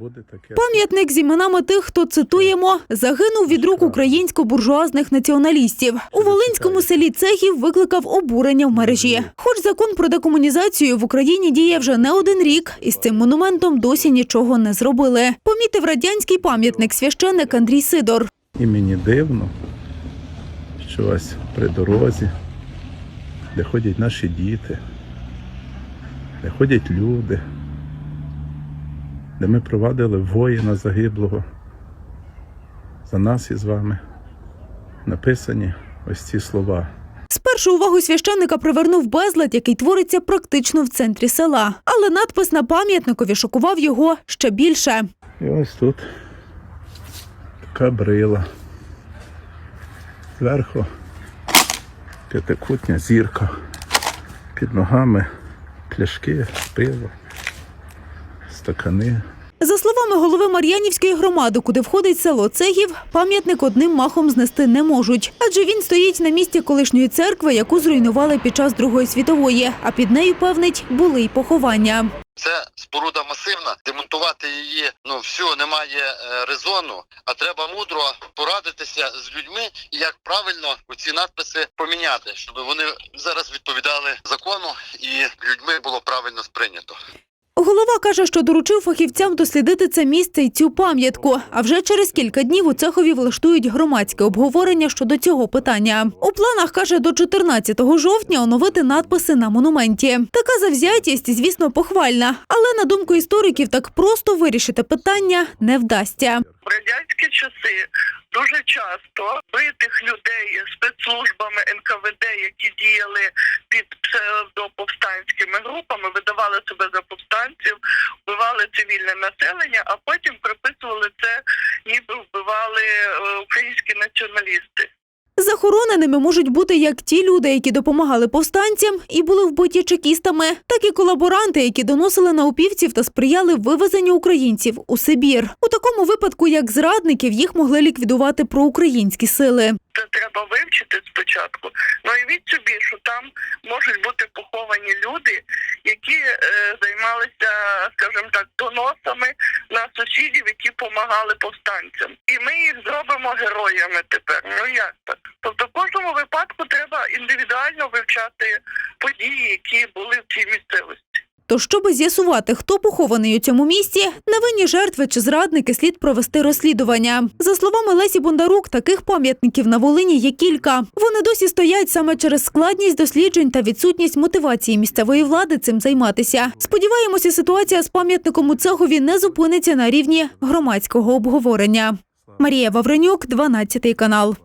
буде таке. Пам'ятник з іменами тих, хто цитуємо, загинув від рук українсько-буржуазних націоналістів. У Волинському селі Цехів викликав обурення в мережі. Хоч закон про декомунізацію в Україні діє вже не один рік, і з цим монументом досі нічого не зробили. Помітив радянський пам'ятник священник Андрій Сидор. І мені дивно, що ось при дорозі, де ходять наші діти, де ходять люди, де ми провадили воїна загиблого за нас із вами, написані ось ці слова. Спершу увагу священника привернув безлад, який твориться практично в центрі села. Але надпис на пам'ятникові шокував його ще більше. І ось тут така брила. Зверху п'ятикутня зірка. Під ногами пляшки, пиво, стакани. За словами голови Мар'янівської громади, куди входить село Цегів, пам'ятник одним махом знести не можуть, адже він стоїть на місці колишньої церкви, яку зруйнували під час Другої світової. А під нею певнить були й поховання. Це споруда масивна. Демонтувати її ну всього немає е, резону. А треба мудро порадитися з людьми, як правильно ці надписи поміняти, щоб вони зараз відповідали закону і людьми було правильно сприйнято. Голова каже, що доручив фахівцям дослідити це місце і цю пам'ятку. А вже через кілька днів у цехові влаштують громадське обговорення щодо цього питання. У планах каже до 14 жовтня оновити надписи на монументі. Така завзятість, звісно, похвальна, але на думку істориків, так просто вирішити питання не вдасться. В радянські часи дуже часто битих людей спецслужбами НКВД, які діяли під псевдоповстанськими групами, видавали себе за повстанців, вбивали цивільне населення, а потім приписували це, ніби вбивали е, українські націоналісти. Захороненими можуть бути як ті люди, які допомагали повстанцям і були вбиті чекістами, так і колаборанти, які доносили на упівців та сприяли вивезенню українців у Сибір. У такому випадку, як зрадників, їх могли ліквідувати проукраїнські сили. Це треба вивчити спочатку. Ну і від собі, що там можуть бути поховані люди, які е, займалися, скажімо так, доносами на сусідів, які допомагали повстанцям. І ми їх зробимо героями тепер. Ну як так? Тобто в кожному випадку треба індивідуально вивчати події, які були в цій місцевості. То щоби з'ясувати, хто похований у цьому місці, невинні жертви чи зрадники слід провести розслідування. За словами Лесі Бондарук, таких пам'ятників на Волині є кілька. Вони досі стоять саме через складність досліджень та відсутність мотивації місцевої влади цим займатися. Сподіваємося, ситуація з пам'ятником у Цехові не зупиниться на рівні громадського обговорення. Марія Вавренюк, 12 канал.